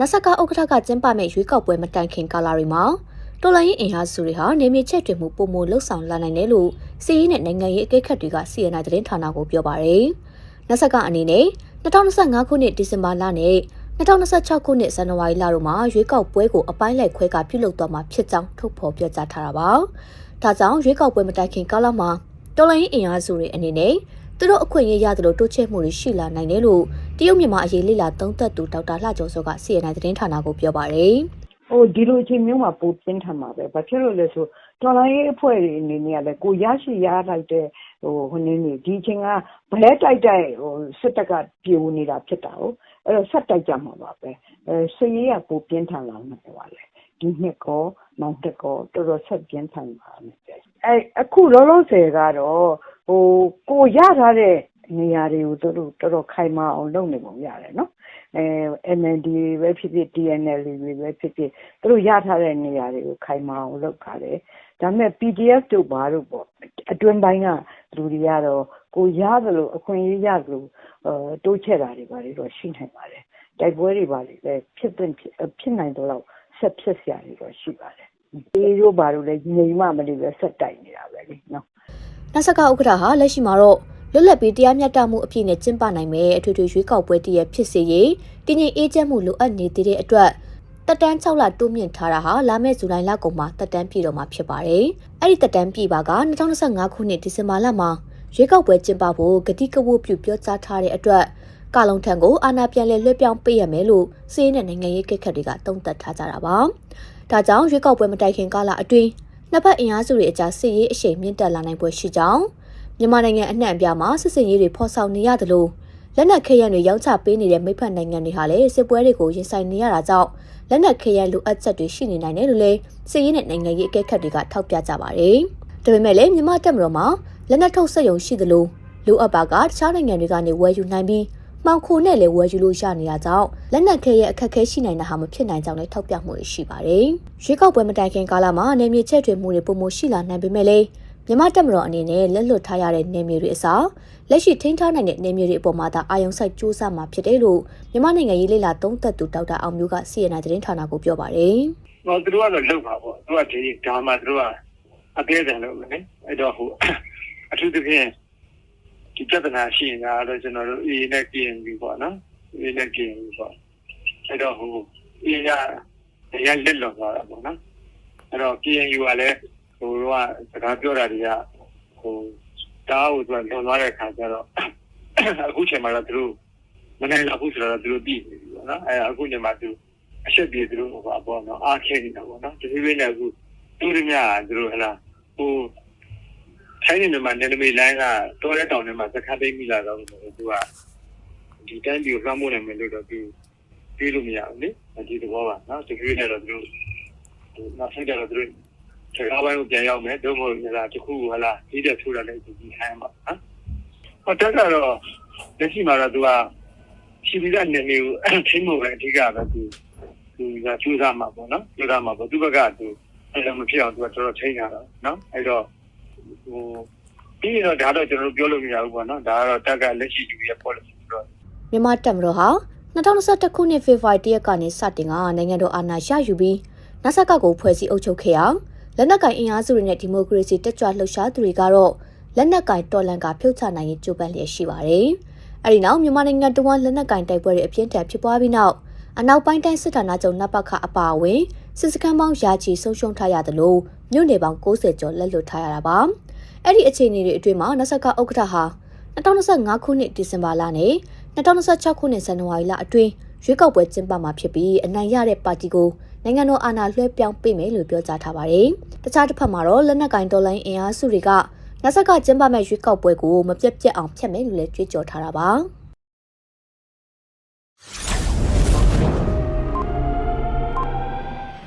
နဆကဥက္ကဋ္ဌကကျင်းပမဲ့ရွေးကောက်ပွဲမတိုင်ခင်ကာလတွေမှာတော်လိုင်းရင်အင်အားစုတွေဟာနေမြေချက်တွင်မှုပုံမလှုပ်ဆောင်လာနိုင်တယ်လို့စီးရီးနဲ့နိုင်ငံရေးအကဲခတ်တွေက CNI သတင်းဌာနကိုပြောပါရယ်နဆကအနေနဲ့2025ခုနှစ်ဒီဇင်ဘာလနဲ့2026ခုနှစ်ဇန်နဝါရီလတို့မှာရွေးကောက်ပွဲကိုအပိုင်းလိုက်ခွဲကပြုလုပ်သွားမှာဖြစ်ကြောင်းထုတ်ဖော်ပြောကြားထားတာပါ။ဒါကြောင့်ရွေးကောက်ပွဲမတိုင်ခင်ကာလမှာတော်လိုင်းအင်အားစုတွေအနေနဲ့ သူတို့အခွင့်အရေးရသလိုတိုးချဲ့မှုတွေရှိလာနိုင်တယ်လို့တရုတ်မြန်မာအရေးလေ့လာသုံးသပ်သူဒေါက်တာလှကျော်စောက CNI သတင်းဌာနကိုပြောပါရယ်ဟိုဒီလိုအချိန်မျိုးမှာပိုပြင်းထန်မှာပဲဘာဖြစ်လို့လဲဆိုတော်လိုင်းရေးအဖွဲ့တွေအနေနဲ့ကလည်းကိုရရှိရလိုက်တဲ့ဟိုဟိုနည်းနေဒီအချိန်ကဘလဲတိုက်တိုက်ဟိုစစ်တပ်ကပြေဦးနေတာဖြစ်တာဟုတ်အဲ့တော့ဆက်တိုက်ကြမှာပါပဲအဲစည်ရေးကပိုပြင်းထန်လာမှာပါလေဒီနှစ်ကောနောက်တစ်ကောတော်တော်ဆက်ပြင်းထန်ပါမယ်အဲအခုလောလောဆယ်ကတော့ ဟိုကိုရထားတဲ့နေရာတွေကိုတို့တော်တော်ခိုင်မာအောင်လုပ်နေပုံရတယ်နော်အဲ MND ပဲဖြစ်ဖြစ် TNL တွေပဲဖြစ်ဖြစ်သူတို့ရထားတဲ့နေရာတွေကိုခိုင်မာအောင်လုပ်ထားတယ်ဒါပေမဲ့ PDF တို့ဘာတို့ပေါ့အတွင်းပိုင်းကလူတွေကတော့ကိုရသလိုအခွင့်အရေးရသလိုအဲတိုးချဲ့တာတွေဘာတွေတော့ရှိနိုင်ပါတယ်တိုက်ပွဲတွေဘာတွေလည်းဖြစ်ဖြစ်ဖြစ်နိုင်တော့ဆက်ဖြစ်စရာတွေတော့ရှိပါတယ်အေးတို့ဘာလို့လဲညီမမလေးပဲဆက်တိုက်နေတာပဲလေနော် နဆကဥက္ကဋ္ဌဟာလက်ရှိမှာတော့လွတ်လပ်ပြီးတရားမျှတမှုအပြည့်နဲ့ကျင်းပနိုင်မယ်အထွေထွေရွေးကောက်ပွဲတည်းရဖြစ်စေရေးတည်ငြိမ်အေးချမ်းမှုလိုအပ်နေသေးတဲ့အတွက်တက်တန်း6လတိုးမြင့်ထားတာဟာလာမယ့်ဇူလိုင်လကုန်မှာတက်တန်းပြည့်တော့မှာဖြစ်ပါတယ်။အဲ့ဒီတက်တန်းပြည့်ပါက2025ခုနှစ်ဒီဇင်ဘာလမှာရွေးကောက်ပွဲကျင်းပဖို့ဂတိကဝတ်ပြုပြောကြားထားတဲ့အတွက်ကာလုံထံကိုအာဏာပြန်လည်လွှဲပြောင်းပေးရမယ်လို့စီးရဲတဲ့နိုင်ငံရေးကိစ္စတွေကတုံ့တက်ထားကြတာပါ။ဒါကြောင့်ရွေးကောက်ပွဲမတိုင်ခင်ကာလအတွင်း နှစ်ဖက်အင်အားစုတွေအကြားစစ်ရေးအရှိန်မြင့်တက်လာနိုင်ပွဲရှိကြောင်းမြန်မာနိုင်ငံအနှံ့အပြားမှာစစ်စင်ရေးတွေဖော်ဆောင်နေရတယ်လို့လက်နက်ခဲယံတွေရောင်းချပေးနေတဲ့မိဖက်နိုင်ငံတွေဟာလည်းစစ်ပွဲတွေကိုရင်ဆိုင်နေရတာကြောင့်လက်နက်ခဲယံလိုအပ်ချက်တွေရှိနေနိုင်တယ်လို့လည်းစစ်ရေးနဲ့နိုင်ငံရေးအကဲခတ်တွေကထောက်ပြကြပါတယ်။ဒါပေမဲ့လည်းမြန်မာတပ်မတော်မှာလက်နက်ထုတ်ဆက်ရုံရှိသလိုလိုအပ်ပါကတခြားနိုင်ငံတွေကနေဝယ်ယူနိုင်ပြီး မှောင်ခိုနဲ့လည်းဝယ်ယူလို့ရနေတာကြောင့်လက်နက်ခဲရဲ့အခက်အခဲရှိနိုင်တာဟာမဖြစ်နိုင်ကြောင်းလည်းထောက်ပြမှုတွေရှိပါတယ်။ရွေးကောက်ပွဲမတိုင်ခင်ကာလမှာနေမြေချက်တွေမှုတွေပုံမရှိလာနိုင်ပေမဲ့လည်းမြန်မာတပ်မတော်အနေနဲ့လက်လွတ်ထားရတဲ့နေမြေတွေအစားလက်ရှိထိန်းထားနိုင်တဲ့နေမြေတွေအပေါ်မှာသာအာရုံစိုက်စူးစမ်းမှာဖြစ်တယ်လို့မြန်မာနိုင်ငံရေးလေလာသုံးသပ်သူဒေါက်တာအောင်မျိုးက CNN သတင်းဌာနကိုပြောပါတယ်။ဟောသူတို့ကတော့လုံပါပေါ့သူကဒီဒါမှသူတို့ကအသေးစံလို့လေအဲ့တော့ဟိုအထူးသဖြင့် ဒီပြဿနာရှိနေတာတော့ကျွန်တော်တို့အေးနဲ့ပြင်ပြီးပေါ့နော်အေးနဲ့ပြင်ပြီးပေါ့အဲ့တော့ဟိုအေးရရလက်လွန်သွားတာပေါ့နော်အဲ့တော့ PNU ကလည်းဟိုတော့စကားပြောတာတွေကဟိုတားကိုသူကလွန်သွားတဲ့ခါကျတော့အခုချိန်မှာတော့သူတို့မနိုင်တော့ဘူးဆိုတော့သူတို့ပြီးနေပြီပေါ့နော်အဲအခုချိန်မှာသူအချက်ပြေသူတို့ဟိုပါပေါ့နော်အားခဲနေတာပေါ့နော်ဒီလိုနဲ့အခုသူတို့မြသူတို့ဟလာဟို ထိုင်းနေမှာနယ်နိမိတ်လိုင်းကတော်တဲ့တောင်ထဲမှာစခန်းသိမ်းမိလာတော့သူကဒီတန်းပြီးလွှမ်းမိုးနိုင်မယ်လို့တော့သူပြေးလို့မရဘူးလေဒီသဘောပါနော်ဒီလိုနဲ့တော့သူတို့နောက်ဆက်ကြတော့သူတို့ခြေကားပိုင်းကိုပြန်ရောက်မယ်တို့မဟုတ်ဟလာတခုဟလာဒီတဲ့ထိုးတာလည်းဒီထိုင်းပါနော်ဟောတက်ကတော့လက်ရှိမှာတော့သူကရှိပြီးသားနေနေကိုထိမှုပဲအဓိကပဲသူသူကကျူးစားမှာပေါ့နော်ကျူးစားမှာပေါ့သူဘက်ကသူအဲ့လိုမဖြစ်အောင်သူကတော်တော်ထိန်းတာတော့နော်အဲ့တော့ ဟိုပြီးတော့ဒါတော့ကျွန်တော်တို့ပြောလို့မရဘူးပေါ့နော်ဒါကတော့တက်ကလက်ရှိသူရဲ့ policy ဆိုတော့မြန်မာတပ်မတော်ဟာ2021ခုနှစ်ဖေဖော်ဝါရီလကနေစတင်ကနိုင်ငံတော်အာဏာရယူပြီးနဆကကိုဖွဲ့စည်းအုပ်ချုပ်ခဲ့အောင်လက်နက်ကင်အင်အားစုတွေနဲ့ဒီမိုကရေစီတက်ကြွလှုပ်ရှားသူတွေကတော့လက်နက်ကင်တော်လန်ကဖြုတ်ချနိုင်ရေးကြိုးပမ်းလျက်ရှိပါတယ်။အဲဒီနောက်မြန်မာနိုင်ငံတဝန်းလက်နက်ကင်တိုက်ပွဲတွေအပြင်းထန်ဖြစ်ပွားပြီးနောက်အနောက်ပိုင်းတိုင်းစစ်ဌာနချုပ်နပခအပါအဝင် စစ်စခန်းပေါင်းရာချီဆုံးရှုံးထားရသလိုမြို့နယ်ပေါင်း60ကျော်လက်လွတ်ထားရတာပါ။အဲ့ဒီအခြေအနေတွေအတွင်းမှာနဆကဥက္ကဋ္ဌဟာ2025ခုနှစ်ဒီဇင်ဘာလနဲ့2026ခုနှစ်ဇန်နဝါရီလအတွင်းရွေးကောက်ပွဲကျင်းပမှာဖြစ်ပြီးအနိုင်ရတဲ့ပါတီကိုနိုင်ငံတော်အာဏာလွှဲပြောင်းပေးမယ်လို့ပြောကြားထားပါတယ်။တခြားတစ်ဖက်မှာတော့လက်နက်ကင်ဒေါ်လိုင်းအင်အားစုတွေကနဆကကျင်းပမဲ့ရွေးကောက်ပွဲကိုမပြတ်ပြတ်အောင်ဖျက်မယ်လို့လည်းကြွေးကြော်ထားတာပါ။